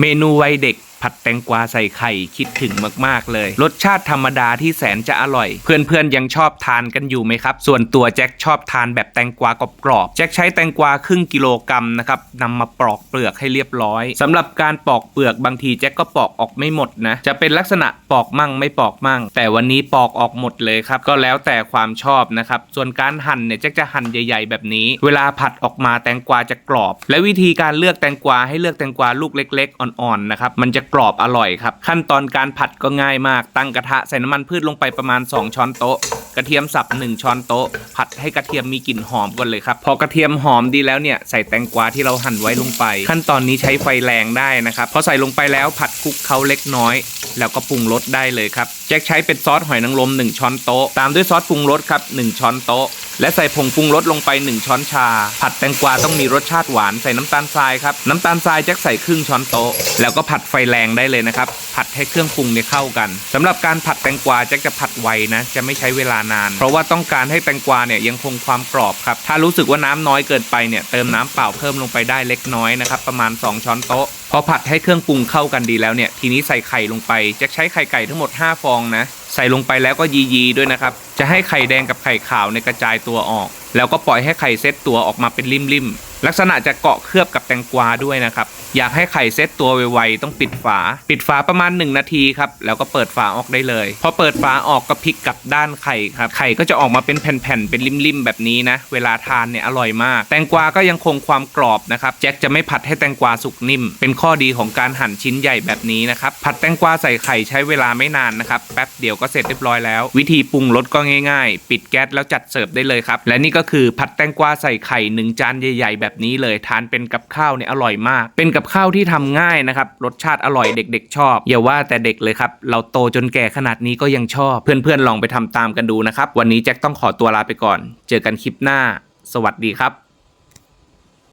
เมนูวัยเด็ก ผัดแตงกวาใส่ไข่คิดถึงมากๆเลย รสชาติธรรมดาที่แสนจะอร่อย เพื่อนๆยังชอบทานกันอยู่ไหมครับ ส่วนตัวแจ็คชอบทานแบบแตงกวากรอบๆแจ็คใช้แตงกวาครึ่งกิโลกรัมนะครับนำมาปอกเปลือกให้เรียบร้อยสำหรับการปอกเปลือกบางทีแจ็คก็ปอกออกไม่หมดนะจะเป็นลักษณะปอกมั่งไม่ปอกมั่ง แต่วันนี้ปอกออกหมดเลยครับก็แล้วแต่ความชอบนะครับส่วนการหั่นเนี่ยแจ็คจะหั่นใหญ่ ๆ แบบนี้ เวลาผัดออกมาแตงกวาจะกรอบ และวิธีการเลือกแตงกวาให้เลือกแตงกวาลูกเล็ก ๆ อ่อนๆนะครับมันจะกรอบอร่อยครับ ขั้นตอนการผัดก็ง่ายมาก ตั้งกระทะใส่น้ำมันพืชลงไปประมาณ 2 ช้อนโต๊ะ กระเทียมสับ1ช้อนโต๊ะ ผัดให้กระเทียมมีกลิ่นหอมก่อนเลยครับ พอกระเทียมหอมดีแล้วเนี่ยใส่แตงกวาที่เราหั่นไว้ลงไป ขั้นตอนนี้ใช้ไฟแรงได้นะครับพอใส่ลงไปแล้วผัดคลุกเคล้าเล็กน้อย แล้วก็ปรุงรสได้เลยครับแจ็คใช้เป็นซอสหอยนางรม1ช้อนโต๊ะตามด้วยซอสปรุงรสครับ1ช้อนโต๊ะและใส่ผงปรุงรสลงไป 1 ช้อนชา ผัดแตงกวาต้องมีรสชาติหวานใส่น้ำตาลทรายครับ น้ำตาลทรายแจ็คใส่ครึ่งช้อนโต๊ะ แล้วก็ผัดไฟแรงได้เลยนะครับ ผัดให้เครื่องปรุงเนี่ยเข้ากันสำหรับการผัดแตงกวาแจ็คจะผัดไวนะ จะไม่ใช้เวลานาน เพราะว่าต้องการให้แตงกวาเนี่ยยังคงความกรอบครับ ถ้ารู้สึกว่าน้ำน้อยเกินไปเนี่ยเติมน้ำเปล่าเพิ่มลงไปได้เล็กน้อยนะครับประมาณ 2 ช้อนโต๊ะพอผัดให้เครื่องปรุงเข้ากันดีแล้วเนี่ยทีนี้ใส่ไข่ลงไปจ็คใช้ไข่ไก่ทั้งหมด 5 ฟองนะใส่ลงไปแล้วก็ยียีๆด้วยนะครับ จะให้ไข่แดงกับไข่ขาวในกระจายตัวออก แล้วก็ปล่อยให้ไข่เซตตัวออกมาเป็นริมๆลักษณะจะเกาะเคลือบกับแตงกวาด้วยนะครับ อยากให้ไข่เซตตัวไวๆต้องปิดฝา ปิดฝาประมาณ 1 นาทีครับ แล้วก็เปิดฝาออกได้เลย พอเปิดฝาออกก็พลิกกลับด้านไข่ครับ ไข่ก็จะออกมาเป็นแผ่นๆ เป็นริมๆ แบบนี้นะ เวลาทานเนี่ยอร่อยมาก แตงกวาก็ยังคงความกรอบนะครับ แจ็คจะไม่ผัดให้แตงกวาสุกนิ่ม เป็นข้อดีของการหั่นชิ้นใหญ่แบบนี้นะครับ ผัดแตงกวาใส่ไข่ใช้เวลาไม่นานนะครับ แป๊บเดียวก็เสร็จเรียบร้อยแล้ว วิธีปรุงรสก็ง่ายๆ ปิดแก๊สแล้วจัดเสิร์ฟได้เลยครับ และนี่ก็คือผัดแตงกวาใส่ไข่หนึ่งจานใหญ่ ๆ แบบนี้เลย ทานเป็นกับข้าวเนี่ยอร่อยมาก เป็นกับข้าวที่ทำง่ายนะครับ รสชาติอร่อยเด็กๆ ชอบ อย่าว่าแต่เด็กเลยครับ เราโตจนแก่ขนาดนี้ก็ยังชอบ เพื่อนๆ ลองไปทำตามกันดูนะครับ วันนี้แจ็คต้องขอตัวลาไปก่อน เจอกันคลิปหน้า สวัสดีครับ